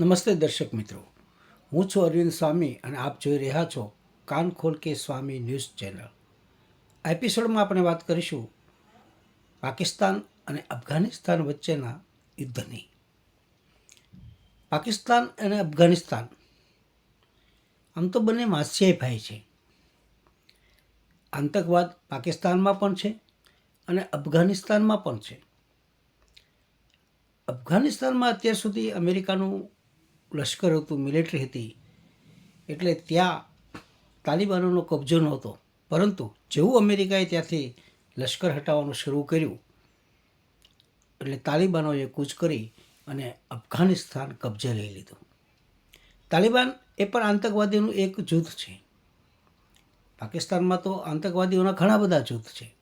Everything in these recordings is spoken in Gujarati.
નમસ્તે દર્શક મિત્રો. હું છું અરવિંદ સ્વામી અને આપ જોઈ રહ્યા છો કાન ખોલ કે સ્વામી ન્યૂઝ ચેનલ. આ એપિસોડમાં આપણે વાત કરીશું પાકિસ્તાન અને અફઘાનિસ્તાન વચ્ચેના યુદ્ધની. પાકિસ્તાન અને અફઘાનિસ્તાન. આમ તો બંને માસિયાઈ ભાઈ છે. આતંકવાદ પાકિસ્તાનમાં પણ છે અને અફઘાનિસ્તાનમાં પણ છે. અફઘાનિસ્તાનમાં અત્યાર સુધી અમેરિકાનું લશ્કર હતું મિલિટરી હતી. એટલે ત્યાં તાલિબાનોનો કબજો નહોતો. પરંતુ જેવું અમેરિકાએ ત્યાંથી લશ્કર હટાવવાનું શરૂ કર્યું, એટલે તાલિબાનોએ કૂચ કરી અને અફઘાનિસ્તાન કબજે લઈ લીધું. તાલિબાન એ પણ આતંકવાદીનું એક જૂથ છે. પાકિસ્તાનમાં તો આતંકવાદીઓના ઘણા બધા જૂથ છે.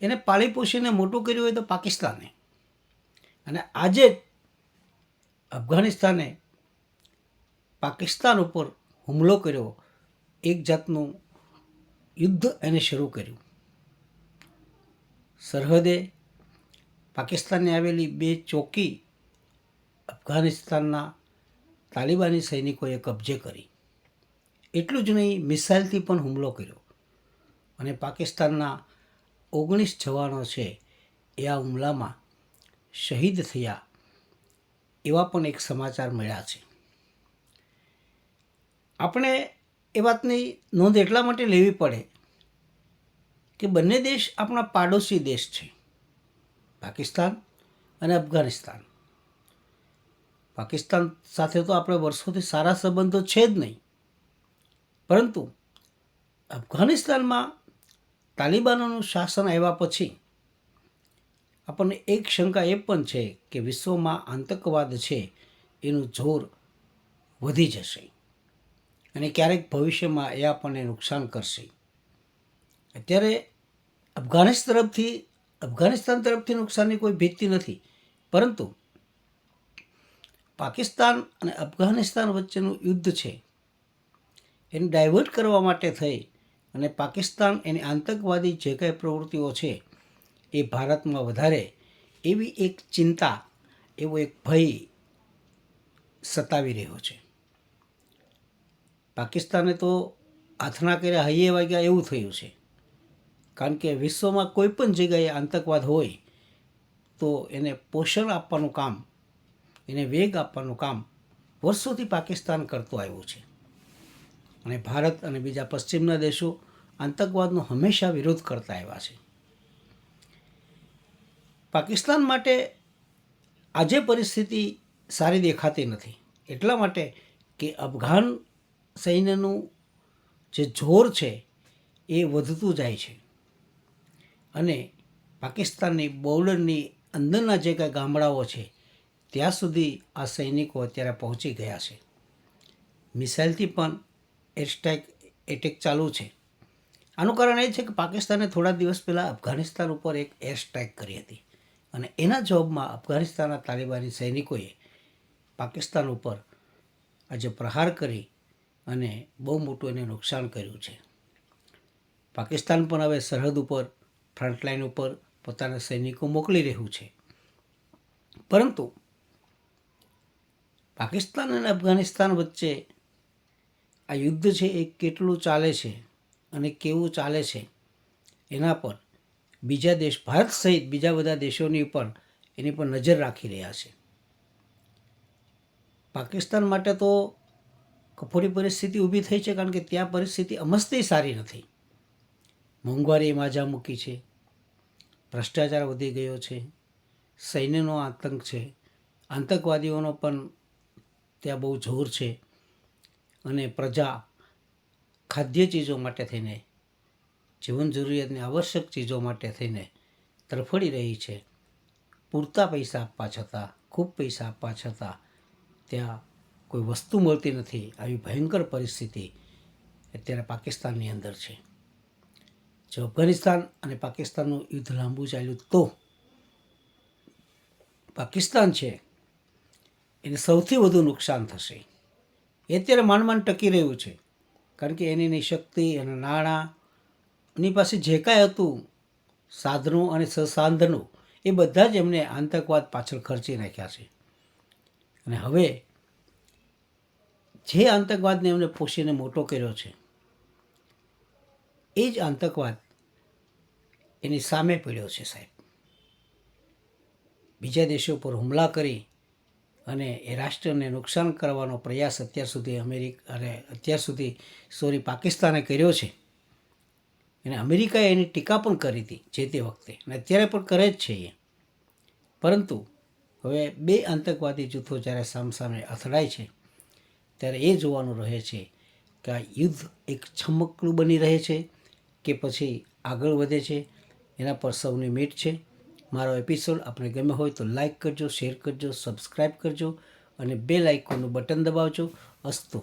એને પાળી પોષીને મોટું કર્યું હોય તો પાકિસ્તાને. અને આજે અફઘાનિસ્તાને પાકિસ્તાન ઉપર હુમલો કર્યો, એક જાતનું યુદ્ધ એને શરૂ કર્યું. સરહદે પાકિસ્તાનને આવેલી બે ચોકી અફઘાનિસ્તાનના તાલિબાની સૈનિકોએ કબજે કરી. એટલું જ નહીં, મિસાઇલથી પણ હુમલો કર્યો અને પાકિસ્તાનના ઓગણીસ જવાનો છે એ આ હુમલામાં શહીદ થયા એવા પણ એક સમાચાર મળ્યા છે. આપણે એ વાતની નોંધ એટલા માટે લેવી પડે કે બંને દેશ આપણા પાડોશી દેશ છે. પાકિસ્તાન અને અફઘાનિસ્તાન. પાકિસ્તાન સાથે તો આપણે વર્ષોથી સારા સંબંધો છે જ નહીં. પરંતુ અફઘાનિસ્તાનમાં તાલિબાનોનું શાસન આવ્યા પછી આપણને એક શંકા એ પણ છે કે વિશ્વમાં આતંકવાદ છે એનું જોર વધી જશે અને ક્યારેક ભવિષ્યમાં એ આપણને નુકસાન કરશે. અત્યારે અફઘાનિસ્તાન તરફથી અફઘાનિસ્તાન તરફથી નુકસાનની કોઈ ભીતિ નથી, પરંતુ પાકિસ્તાન અને અફઘાનિસ્તાન વચ્ચેનું યુદ્ધ છે, એને ડાયવર્ટ કરવા માટે થઈ અને પાકિસ્તાન એની આતંકવાદી જે કાંઈ પ્રવૃત્તિઓ છે એ ભારતમાં વધારે એવી એક ચિંતા, એવો એક ભય સતાવી રહ્યો છે. પાકિસ્તાને તો આથના કર્યા હૈયે વાગ્યા એવું થયું છે. કારણ કે વિશ્વમાં કોઈ પણ જગ્યાએ આતંકવાદ હોય, તો એને પોષણ આપવાનું કામ, એને વેગ આપવાનું કામ વર્ષોથી પાકિસ્તાન કરતું આવ્યું છે. અને ભારત અને બીજા પશ્ચિમના દેશો આતંકવાદનો હંમેશા વિરોધ કરતા આવ્યા છે. પાકિસ્તાન માટે આજે પરિસ્થિતિ સારી દેખાતી નથી. એટલા માટે કે અફઘાન સૈન્યનું જે જોર છે એ વધતું જાય છે. અને પાકિસ્તાનની બોર્ડરની અંદરના જે કાંઈ ગામડાઓ છે, ત્યાં સુધી આ સૈનિકો અત્યારે પહોંચી ગયા છે. મિસાઇલથી પણ એરસ્ટ્રાઇક એટેક ચાલુ છે. આનું કારણ એ છે કે પાકિસ્તાને થોડા દિવસ પહેલાં અફઘાનિસ્તાન ઉપર એક એર સ્ટ્રાઇક કરી હતી. અને એના જવાબમાં અફઘાનિસ્તાનના તાલિબાની સૈનિકોએ પાકિસ્તાન ઉપર આજે પ્રહાર કરી અને બહુ મોટું એને નુકસાન કર્યું છે. પાકિસ્તાન પણ હવે સરહદ ઉપર, ફ્રન્ટલાઇન ઉપર પોતાના સૈનિકો મોકલી રહ્યું છે. પરંતુ પાકિસ્તાન અને અફઘાનિસ્તાન વચ્ચે આ યુદ્ધ છે એ કેટલું ચાલે છે અને કેવું ચાલે છે એના પર બીજા દેશ, ભારત સહિત બીજા બધા દેશોની પણ એની પર નજર રાખી રહ્યા છે. પાકિસ્તાન માટે તો કફોડી પરિસ્થિતિ ઊભી થઈ છે કારણ કે ત્યાં પરિસ્થિતિ અમસ્તી સારી નથી. મોંઘવારી માજા મૂકી છે. ભ્રષ્ટાચાર વધી ગયો છે. સૈન્યનો આતંક છે. આતંકવાદીઓનો પણ ત્યાં બહુ જોર છે. અને પ્રજા ખાદ્ય ચીજો માટે થઈને જીવન જરૂરિયાતની આવશ્યક ચીજો માટે થઈને તરફડી રહી છે. પૂરતા પૈસા આપવા છતાં, ખૂબ પૈસા આપવા છતાં ત્યાં કોઈ વસ્તુ મળતી નથી. આવી ભયંકર પરિસ્થિતિ અત્યારે પાકિસ્તાનની અંદર છે. જો અફઘાનિસ્તાન અને પાકિસ્તાનનું યુદ્ધ લાંબુ ચાલ્યું, તો પાકિસ્તાન છે, એને સૌથી વધુ નુકસાન થશે. એ અત્યારે માંડ માંડ ટકી રહ્યું છે. કારણ કે એની શક્તિ એના નાણાં એની પાસે જે કાંઈ હતું, સાધનો અને સસાધનો, એ બધા જ એમને આતંકવાદ પાછળ ખર્ચી નાખ્યા છે. અને હવે જે આતંકવાદને એમને પોષીને મોટો કર્યો છે, એ જ આતંકવાદ એની સામે પડ્યો છે સાહેબ. બીજા દેશો પર હુમલા કરી અને એ રાષ્ટ્રને નુકસાન કરવાનો પ્રયાસ અત્યાર સુધી અમેરિકા અને અત્યાર સુધી, સોરી, પાકિસ્તાને કર્યો છે. અને અમેરિકાએ એની ટીકા પણ કરી હતી જે તે વખતે. અને અત્યારે પણ કરે જ છે એ. પરંતુ હવે બે આતંકવાદી જૂથો જ્યારે સામસામે અથડાય છે, ત્યારે એ જોવાનું રહે છે કે આ યુદ્ધ એક છમકલું બની રહે છે કે પછી આગળ વધે છે. એના પર સૌની મીટ છે. મારો એપિસોડ આપણે ગમ્યો હોય તો લાઇક કરજો શેર કરજો સબસ્ક્રાઈબ કરજો અને બે લાઇકોનું બટન દબાવજો. અસ્તુ.